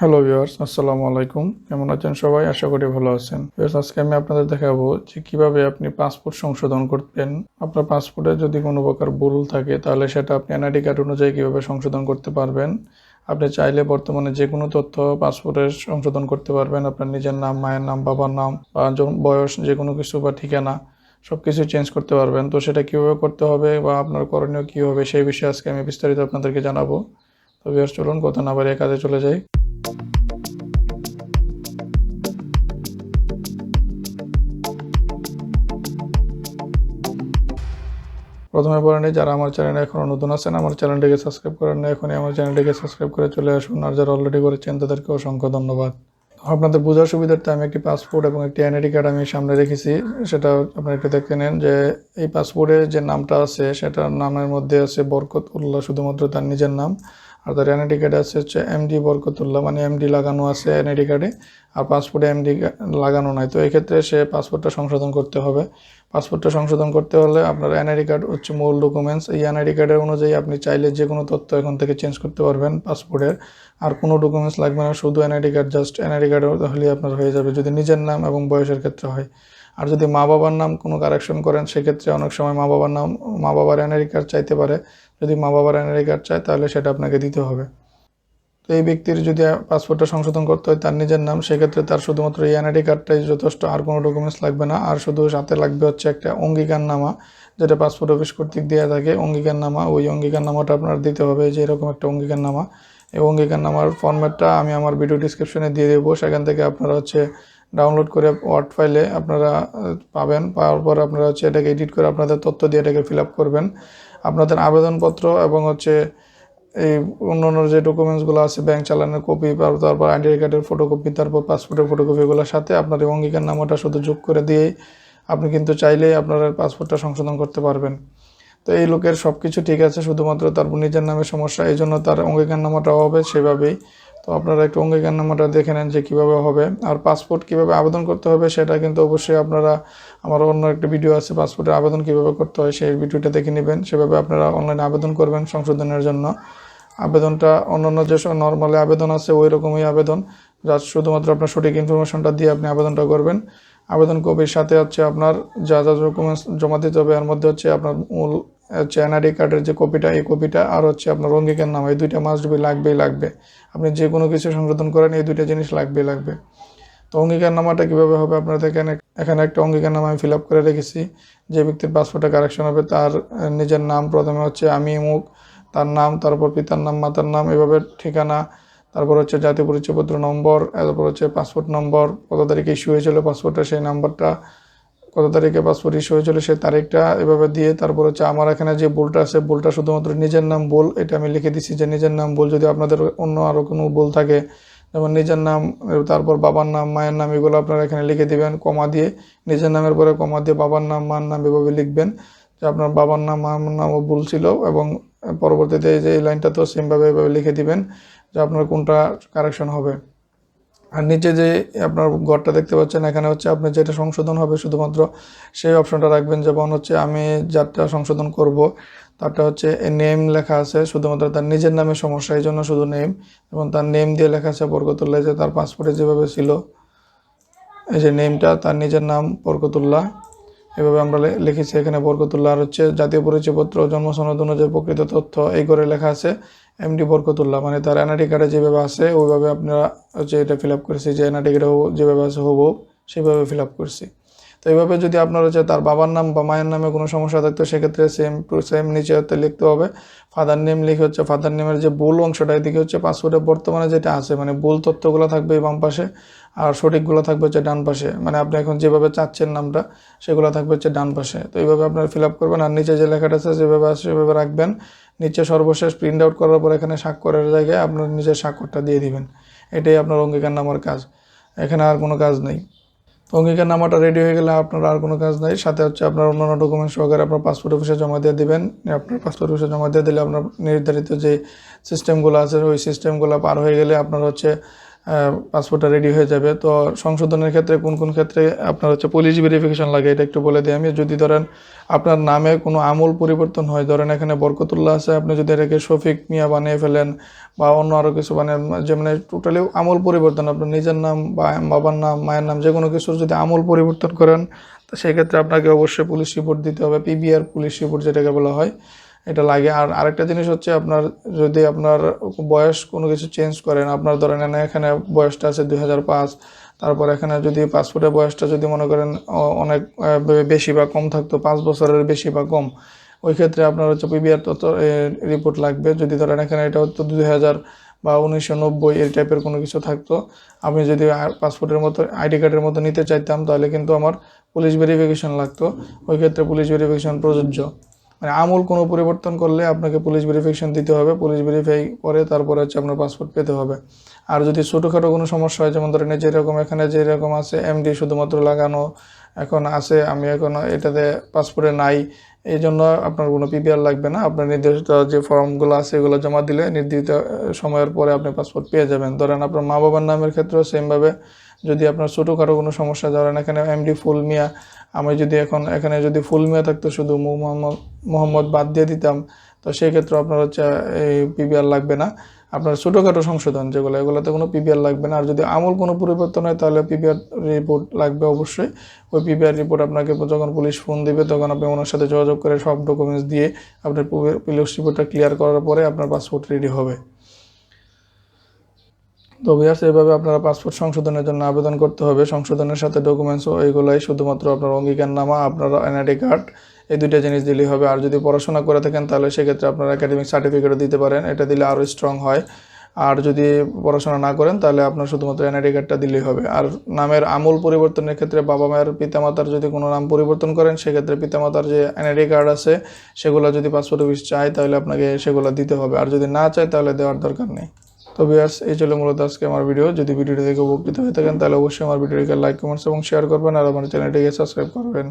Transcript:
Hello viewers আসসালামু আলাইকুম কেমন আছেন সবাই? আশা করি ভালো আছেন। ভিউয়ার্স আজকে আমি আপনাদের দেখাবো যে কীভাবে আপনি পাসপোর্ট সংশোধন করতেন। আপনার পাসপোর্টে যদি কোনো প্রকার ভুল থাকে, তাহলে সেটা আপনি এনআইডি কার্ড অনুযায়ী কীভাবে সংশোধন করতে পারবেন। আপনি চাইলে বর্তমানে যে কোনো তথ্য পাসপোর্টের সংশোধন করতে পারবেন। আপনার নিজের নাম, মায়ের নাম, বাবার নাম বা বয়স যে কোনো কিছু বা ঠিকানা সব কিছু চেঞ্জ করতে পারবেন। তো সেটা কীভাবে করতে হবে বা আপনার করণীয় কী হবে, সেই বিষয়ে আজকে আমি বিস্তারিত আপনাদেরকে জানাব। তো ভিউয়ার্স চলুন, কথা না বাড়িয়ে কাজে চলে যাই। প্রথমে বলে নিই যারা আমার চ্যানেলে এখনও নতুন আছেন, আমার চ্যানেলটিকে সাবস্ক্রাইব করেন না এখনই আমার চ্যানেলটিকে সাবস্ক্রাইব করে চলে আসুন। আর যারা অলরেডি করেছেন, তাদেরকে অসংখ্য ধন্যবাদ। আপনাদের বোঝার সুবিধার্থে আমি একটি পাসপোর্ট এবং একটি আইডেন্টি কার্ড আমি সামনে রেখেছি। সেটা আপনারা একটু দেখে নেন যে এই পাসপোর্টে যে নামটা আছে, সেটার নামের মধ্যে আছে বরকত উল্লাহ শুধুমাত্র তার নিজের নাম। তার এনআইডি কার্ডে আছে হচ্ছে এমডি বরকতুল্লাহ মানে এমডি লাগানো আছে এনআইডি কার্ডে আর পাসপোর্টে এমডি লাগানো নাই। তো এক্ষেত্রে সে পাসপোর্টটা সংশোধন করতে হবে। পাসপোর্টটা সংশোধন করতে হলে আপনার এনআইডি কার্ড হচ্ছে মূল ডকুমেন্টস এই এনআইডি কার্ডের অনুযায়ী আপনি চাইলে যে কোনো তথ্য এখন থেকে চেঞ্জ করতে পারবেন পাসপোর্টের আর কোনো ডকুমেন্টস লাগবে না, শুধু NID card just NID card হলে আপনার হয়ে যাবে, যদি নিজের নাম এবং বয়সের ক্ষেত্রে হয়। আর যদি মা বাবার নাম কোনো কারেকশন করেন, সেক্ষেত্রে অনেক সময় মা বাবার নাম, মা বাবার এনআইডি কার্ড চাইতে পারে। যদি মা বাবার এনআইডি কার্ড চায়, তাহলে সেটা আপনাকে দিতে হবে। তো এই ব্যক্তির যদি পাসপোর্টটা সংশোধন করতে হয়, তার নিজের নাম, সেক্ষেত্রে তার শুধুমাত্র এই এনআইডি কার্ডটাই যথেষ্ট, আর কোনো ডকুমেন্টস লাগবে না। আর শুধু সাথে লাগবে হচ্ছে একটা অঙ্গীকারনামা, যেটা পাসপোর্ট অফিস কর্তৃক দেওয়া থাকে। অঙ্গীকারনামা, ওই অঙ্গীকারনামাটা আপনার দিতে হবে যে এরকম একটা অঙ্গীকারনামা। এই অঙ্গীকারনামার ফরম্যাটটা আমি আমার ভিডিও ডিসক্রিপশনে দিয়ে দেবো। সেখান থেকে আপনারা হচ্ছে ডাউনলোড করে ওয়ার্ড ফাইলে আপনারা পাবেন। পাওয়ার পর আপনারা হচ্ছে এটাকে এডিট করে আপনাদের তথ্য দিয়ে এটাকে ফিল আপ করবেন। আপনাদের আবেদনপত্র এবং হচ্ছে এই অন্য অন্য যে ডকুমেন্টসগুলো আছে ব্যাংক চালানের কপি তারপর আইডি কার্ডের ফটোকপি তারপর পাসপোর্টের ফটোকপিগুলোর সাথে আপনার অঙ্গীকার নামাটা শুধু যোগ করে দিয়েই আপনি কিন্তু চাইলেই আপনার পাসপোর্টটা সংশোধন করতে পারবেন। তো এই লোকের সব কিছু ঠিক আছে, শুধুমাত্র তার নিজের নামে সমস্যা, এই জন্য তার অঙ্গীকার নামাটাও হবে, সেভাবেই। তো আপনারা একটু অঙ্গীকার নামাটা দেখে নেন যে কীভাবে হবে। আর পাসপোর্ট কীভাবে আবেদন করতে হবে সেটা কিন্তু অবশ্যই আপনারা, আমার অন্য একটা ভিডিও আছে, পাসপোর্টের আবেদন কীভাবে করতে হয় সেই ভিডিওটা দেখে নেবেন। সেভাবে আপনারা অনলাইনে আবেদন করবেন সংশোধনের জন্য। আবেদনটা অন্যান্য যে নর্মালি আবেদন আছে, ওই রকমই আবেদন। যা শুধুমাত্র আপনার সঠিক ইনফরমেশনটা দিয়ে আপনি আবেদনটা করবেন। আবেদন কপির সাথে হচ্ছে আপনার যা যা ডকুমেন্টস জমা দিতে হবে, এর মধ্যে হচ্ছে আপনার মূল হচ্ছে এনআইডি কার্ডের যে কপিটা, এই কপিটা আর হচ্ছে আপনার অঙ্গীকার নাম, এই দুইটা মাস্ট বি লাগবেই লাগবে। আপনি যে কোনো কিছু সংশোধন করেন, এই দুইটা জিনিস লাগবেই লাগবে। তো অঙ্গীকার নামাটা কীভাবে হবে? আপনারা এখানে এখানে একটা অঙ্গীকার নামা আমি ফিল আপ করে রেখেছি। যে ব্যক্তির পাসপোর্টে কারেকশন হবে, তার নিজের নাম প্রথমে হচ্ছে আমি মুখ, তার নাম, তারপর পিতার নাম, মাতার নাম, এভাবে ঠিকানা, তারপর হচ্ছে জাতীয় পরিচয়পত্র, নম্বর তারপর হচ্ছে পাসপোর্ট নম্বর, কত তারিখে ইস্যু হয়েছিল পাসপোর্টের সেই নাম্বারটা কত তারিখে পাসপোর্ট ইস্যু হয়েছিল সেই তারিখটা এভাবে দিয়ে তারপর হচ্ছে আমার এখানে যে বোলটা আছে বোলটা শুধুমাত্র নিজের নাম বোল এটা আমি লিখে দিচ্ছি যে নিজের নাম বল যদি আপনাদের অন্য আরও কোনো বোল থাকে, যেমন নিজের নাম, তারপর বাবার নাম, মায়ের নাম, এগুলো আপনারা এখানে লিখে দিবেন, কমা দিয়ে নিজের নামের পরে কমা দিয়ে বাবার নাম, মার নাম এভাবে লিখবেন যে আপনার বাবার নাম, মার নামও ভুল ছিল এবং পরবর্তীতে যে এই লাইনটা তো সেমভাবে এভাবে লিখে দিবেন যে আপনার কোনটা কারেকশন হবে। আর নিচে যে আপনার ঘরটা দেখতে পাচ্ছেন, এখানে হচ্ছে আপনি যেটা সংশোধন হবে শুধুমাত্র সেই অপশনটা রাখবেন, যেমন হচ্ছে আমি যারটা সংশোধন করব, তারটা হচ্ছে নেম লেখা আছে, শুধুমাত্র তার নিজের নামে সমস্যা, এই জন্য শুধু নেম এবং তার নেম দিয়ে লেখা আছে বরকতুল্লাহ, যে তার পাসপোর্টে যেভাবে ছিল, এই যে নেমটা তার নিজের নাম বরকতুল্লাহ এভাবে আমরা লিখেছি এখানে বরকতুল্লাহ। আর হচ্ছে জাতীয় পরিচয়পত্র জন্ম সনদ অনুযায়ী প্রকৃত তথ্য এই করে লেখা আছে এমডি বরকতুল্লাহ। মানে তার এনআইডি কার্ডে যেভাবে আছে, ওইভাবে আপনারা হচ্ছে এটা ফিল আপ করেছি। যে এনআইডি কার্ডে যেভাবে আছে হব সেভাবে ফিল আপ করছি। তো এইভাবে যদি আপনার হচ্ছে তার বাবার নাম বা মায়ের নামে কোনো সমস্যা থাকতো, সেক্ষেত্রে সেম টু সেম নিচে হতে লিখতে হবে। ফাদার নেম লিখে হচ্ছে ফাদার নেমের যে ভুল অংশটা, এদিকে হচ্ছে পাসপোর্টে বর্তমানে যেটা আছে মানে ভুল তথ্যগুলো থাকবে বাম পাশে আর সঠিকগুলো থাকবে হচ্ছে ডান পাশে। মানে আপনি এখন যেভাবে চাচ্ছেন নামটা, সেগুলো থাকবে হচ্ছে ডান পাশে। তো এইভাবে আপনার ফিল আপ করবেন আর নিচে যে লেখাটা আছে, যেভাবে আছে, সেভাবে রাখবেন। নিচে সর্বশেষ প্রিন্ট আউট করার পর এখানে স্বাক্ষরের জায়গায় আপনার নিজের স্বাক্ষরটা দিয়ে দিবেন। এটাই আপনার অঙ্গীকার নামার কাজ। এখানে আর কোনো কাজ নেই। তো অঙ্গীকার নামাটা রেডি হয়ে গেলে আপনার আর কোনো কাজ নাই। সাথে হচ্ছে আপনার অন্যান্য ডকুমেন্ট সহকারে আপনার পাসপোর্ট অফিসে জমা দিয়ে দেবেন। আপনার পাসপোর্ট অফিসে জমা দিয়ে দিলে আপনার নির্ধারিত যে সিস্টেমগুলো আছে, ওই সিস্টেমগুলো পার হয়ে গেলে আপনার হচ্ছে পাসপোর্টটা রেডি হয়ে যাবে। তো সংশোধনের ক্ষেত্রে কোন কোন ক্ষেত্রে আপনার হচ্ছে পুলিশ ভেরিফিকেশন লাগে, এটা একটু বলে দিই আমি। যদি ধরেন আপনার নামে কোনো আমূল পরিবর্তন হয়, ধরেন এখানে বরকতুল্লাহ আছে, আপনি যদি এটাকে শফিক মিয়া বানিয়ে ফেলেন বা অন্য আরও কিছু মানে যে মানে টোটালি আমূল পরিবর্তন, আপনার নিজের নাম বা বাবার নাম, মায়ের নাম যে কোনো কিছুর যদি আমূল পরিবর্তন করেন, তো সেক্ষেত্রে আপনাকে অবশ্যই পুলিশ রিপোর্ট দিতে হবে পিবিআর পুলিশ রিপোর্ট যেটাকে বলা হয়। এটা লাগে। আর আরেকটা জিনিস হচ্ছে আপনার যদি আপনার বয়স কোনো কিছু চেঞ্জ করেন, আপনার ধরেন এখানে বয়সটা আছে দুই হাজার পাঁচ, তারপর এখানে যদি পাসপোর্টের বয়সটা যদি মনে করেন অনেক বেশি বা কম থাকতো, পাঁচ বছরের বেশি বা কম, ওই ক্ষেত্রে আপনার হচ্ছে পিবিআর তত রিপোর্ট লাগবে। যদি ধরেন এখানে এটা হতো দুই হাজার বা উনিশশো নব্বই, এই টাইপের কোনো কিছু থাকতো, আমি যদি পাসপোর্টের মতো আইডি কার্ডের মতো নিতে চাইতাম, তাহলে কিন্তু আমার পুলিশ ভেরিফিকেশন লাগতো। ওই ক্ষেত্রে পুলিশ ভেরিফিকেশন প্রযোজ্য। মানে আমূল কোনো পরিবর্তন করলে আপনাকে পুলিশ ভেরিফিকেশন দিতে হবে। পুলিশ ভেরিফাই করে তারপরে হচ্ছে আপনার পাসপোর্ট পেতে হবে। আর যদি ছোটোখাটো কোনো সমস্যা হয়, যেমন ধরেন যেরকম এখানে যেরকম আছে এমডি শুধুমাত্র লাগানো এখন আছে, আমি এখন এটাতে পাসপোর্টে নাই এই জন্য আপনার কোনো পিপিআর লাগবে না। আপনার নির্দিষ্ট যে ফর্মগুলো আছে, এগুলো জমা দিলে নির্দিষ্ট সময়ের পরে আপনি পাসপোর্ট পেয়ে যাবেন। ধরেন আপনার মা বাবার নামের ক্ষেত্রেও সেমভাবে যদি আপনার ছোটো ছোটোখাটো কোনো সমস্যা, ধরেন এখানে এমডি ফুল মিয়া, আমি যদি এখন, এখানে যদি ফুল মিয়া থাকতো, শুধু মোহাম্মদ বাদ দিয়ে দিতাম, তো সেক্ষেত্রে আপনার হচ্ছে, এই পিবিআর লাগবে না। আপনার ছোটোখাটো সংশোধন যেগুলো, এগুলোতে কোনো পিবিআর লাগবে না। আর যদি আমূল কোনো পরিবর্তন হয়, তাহলে পিবিআর রিপোর্ট লাগবে অবশ্যই। ওই পিবিআর রিপোর্ট আপনাকে যখন পুলিশ ফোন দিবে, তখন আপনি ওনার সাথে যোগাযোগ করে সব ডকুমেন্টস দিয়ে আপনার পুলিশ রিপোর্টটা ক্লিয়ার করার পরে আপনার পাসপোর্ট রেডি হবে। তো ভিয়ার্স এভাবে আপনারা পাসপোর্ট সংশোধনের জন্য আবেদন করতে হবে। সংশোধনের সাথে ডকুমেন্টস এইগুলাই শুধুমাত্র আপনার অঙ্গীকারনামা, আপনার এনআইডি কার্ড এই দুইটা জিনিস দিলেই হবে। আর যদি পড়াশোনা করে থাকেন, তাহলে সেক্ষেত্রে আপনারা একাডেমিক সার্টিফিকেটও দিতে পারেন। এটা দিলে আরও স্ট্রং হয়। আর যদি পড়াশোনা না করেন, তাহলে আপনার শুধুমাত্র এনআইডি কার্ডটা দিলেই হবে। আর নামের আমূল পরিবর্তনের ক্ষেত্রে বাবা মায়ের পিতামাতার যদি কোনো নাম পরিবর্তন করেন, সেক্ষেত্রে পিতামাতার যে এনআইডি কার্ড আছে, সেগুলো যদি পাসপোর্ট অফিস চায়, তাহলে আপনাকে সেগুলো দিতে হবে। আর যদি না চায়, তাহলে দেওয়ার দরকার নেই। তো ভিউয়ার্স এই ছিল মূলত আজকে আমার ভিডিও যদি ভিডিওটি দেখে উপকৃত হয়ে থাকেন, তাহলে অবশ্যই আমার ভিডিওটিকে লাইক কমেন্টস এবং শেয়ার করবেন, আর আমার চ্যানেলটিকে সাবস্ক্রাইব করবেন।